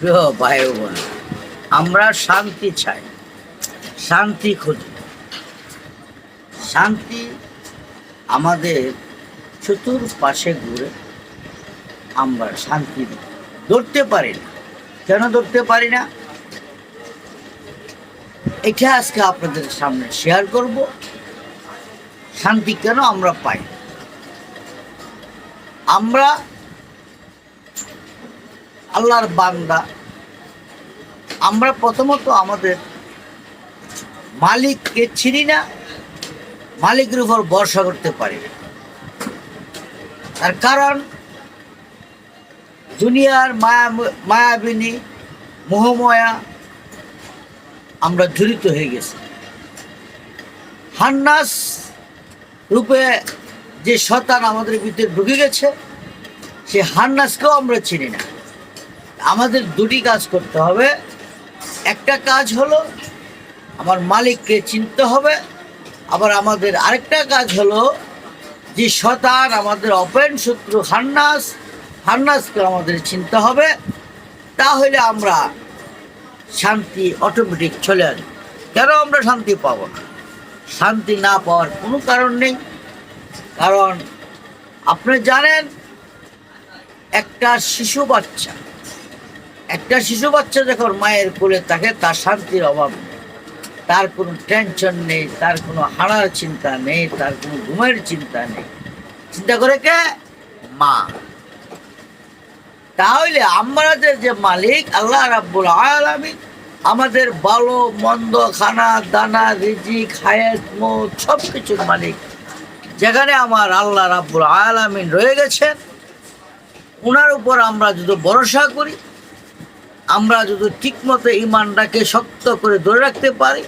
প্রিয় ভাই বোন আমরা শান্তি চাই, শান্তি খুঁজি। শান্তি আমাদের চতুর্পাশে ঘুরে আমরা শান্তি ধরতে পারি না। কেন ধরতে পারি না? এটা আজকে আপনাদের সামনে শেয়ার করব। শান্তি কেন আমরা পাই আমরা আল্লাহর বান্দা। আমরা প্রথমত আমাদের মালিককে চিনি না, মালিকের উপর ভরসা করতে পারি তার কারণ, দুনিয়ার মায়া, মায়াবিনী, মোহময়া আমরা জড়িত হয়ে গেছি। হান্নাস রূপে যে শতান আমাদের ভিতরে ঢুকে গেছে, সে হান্নাসকেও আমরা চিনি না। আমাদের দুটি কাজ করতে হবে। একটা কাজ হলো, আমার মালিককে চিনতে হবে। আবার আমাদের আরেকটা কাজ হলো যে শতান, আমাদের অপেন শত্রু হান্নাস হান্নাসকে আমাদের চিনতে হবে। তাহলে আমরা শান্তি অটোমেটিক চলে আসবে। কেন আমরা শান্তি পাবো না? শান্তি না পাওয়ার কোনো কারণ নেই। কারণ আপনি জানেন, একটা শিশু বাচ্চা একটা শিশু বাচ্চা যখন মায়ের কোলে থাকে, তার শান্তির অভাব তার কোনো টেনশন নেই, তার কোনো হারার চিন্তা নেই, তার কোনো ঘুমের চিন্তা নেই। চিন্তা করে কে? মা। তাহলে আমাদের যে মালিক, আল্লাহ রাব্বুল আলামিন আমাদের ভালো, মন্দ, খানা, দানা রিজি খায়েত মত সব কিছুর মালিক। যেখানে আমার আল্লাহ রাব্বুল আলামিন রয়ে গেছেন ওনার উপর আমরা যদি ভরসা করি আমরা যদি ঠিকমতো ইমানটাকে শক্ত করে ধরে রাখতে পারি,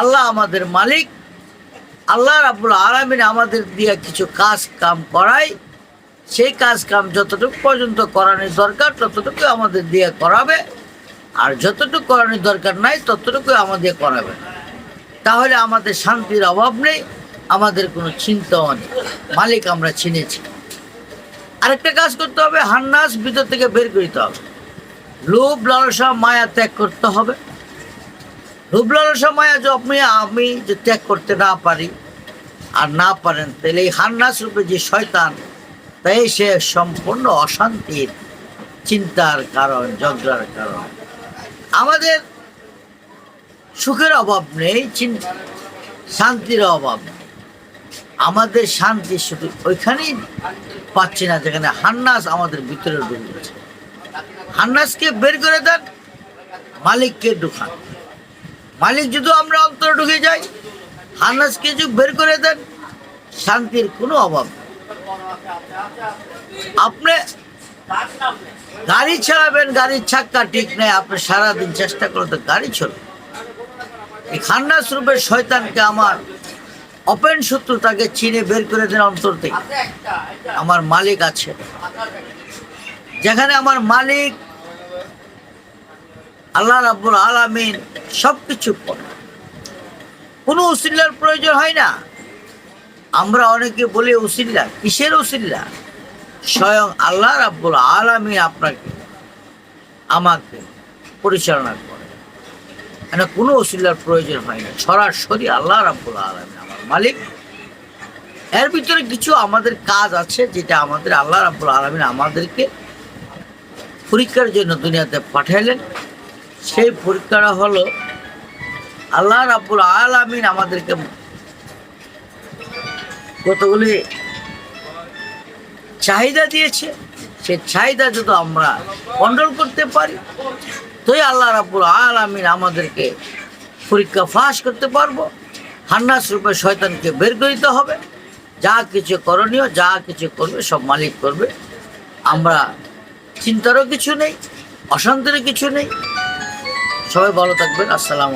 আল্লাহ আমাদের মালিক, আল্লাহ রাবুল আলমিন আমাদের দিয়ে কিছু কাজ কাম করায় সেই কাজ কাম যতটুকু পর্যন্ত করানোর দরকার ততটুকু আমাদের দিয়ে করাবে, আর যতটুকু করানোর দরকার নাই ততটুকু আমাদের করাবে। তাহলে আমাদের শান্তির অভাব নেই, আমাদের কোনো চিন্তাও নেই। মালিক আমরা চিনেছি। আরেকটা কাজ করতে হবে, হান্নাস ভিতর থেকে বের করতে হবে। লোভ লালসা মায়া ত্যাগ করতে হবে। লোভ লালসা মায়া আপনি আমি যে ত্যাগ করতে না পারি আর না পারেন, তাহলে এই হান্নাস রূপে যে শয়তান, তাই সে সম্পূর্ণ অশান্তির চিন্তার কারণ ঝগড়ার কারণ। আমাদের সুখের অভাব নেই শান্তির অভাব নেই। আমাদের শান্তি শুধু ওইখানেই পাচ্ছি না যেখানে হান্নাস আমাদের ভিতরে ঢুকেছে হান্নাসকে বের করে দেন, মালিককে ঢুকান। মালিক যদি আমরা অন্তরে ঢুকে যাই, হান্নাসকে যদি বের করে দেন, শান্তির কোনো অভাব আপনি গাড়ি চালাবেন গাড়ির চাক্কা ঠিক নেই, আপনি সারাদিন চেষ্টা করে তো গাড়ি চলবে এই খান্নাস রূপের শয়তানকে আমার অপেন শত্রু তাকে চিনে বের করে দেন অন্তর থেকে। আমার মালিক আছে। যেখানে আমার মালিক আল্লাহ রাব্বুল আলামিন সব কিছু করে। কোনো উসিল্লার প্রয়োজন হয় না। আমরা অনেকে বলি উসিল্লা কিসের উসিল্লা স্বয়ং আল্লাহ রাব্বুল আলামিন আপনাকে, আমাকে পরিচালনা করে। মানে কোনো উসিল্লার প্রয়োজন হয় না। সরাসরি আল্লাহ রাব্বুল আলামিন আমার মালিক। এর ভিতরে কিছু আমাদের কাজ আছে যেটা আমাদের আল্লাহ রাব্বুল আলামিন আমাদেরকে পরীক্ষার জন্য দুনিয়াতে পাঠাইলেন। সেই পরীক্ষাটা হলো, আল্লাহ রাব্বুল আলামিন আমাদেরকে কতগুলি চাহিদা দিয়েছে। সেই চাহিদা যদি আমরা কন্ট্রোল করতে পারি তোই আল্লাহ রাব্বুল আলামিন আমাদেরকে পরীক্ষা ফাঁস করতে পারব। হান্নাস রূপে শয়তানকে বের করিতে হবে। যা কিছু করণীয়, যা কিছু করবে, সব মালিক করবে। আমরা চিন্তারও কিছু নেই অশান্তিরও কিছু নেই। সবাই ভালো থাকবেন আসসালাম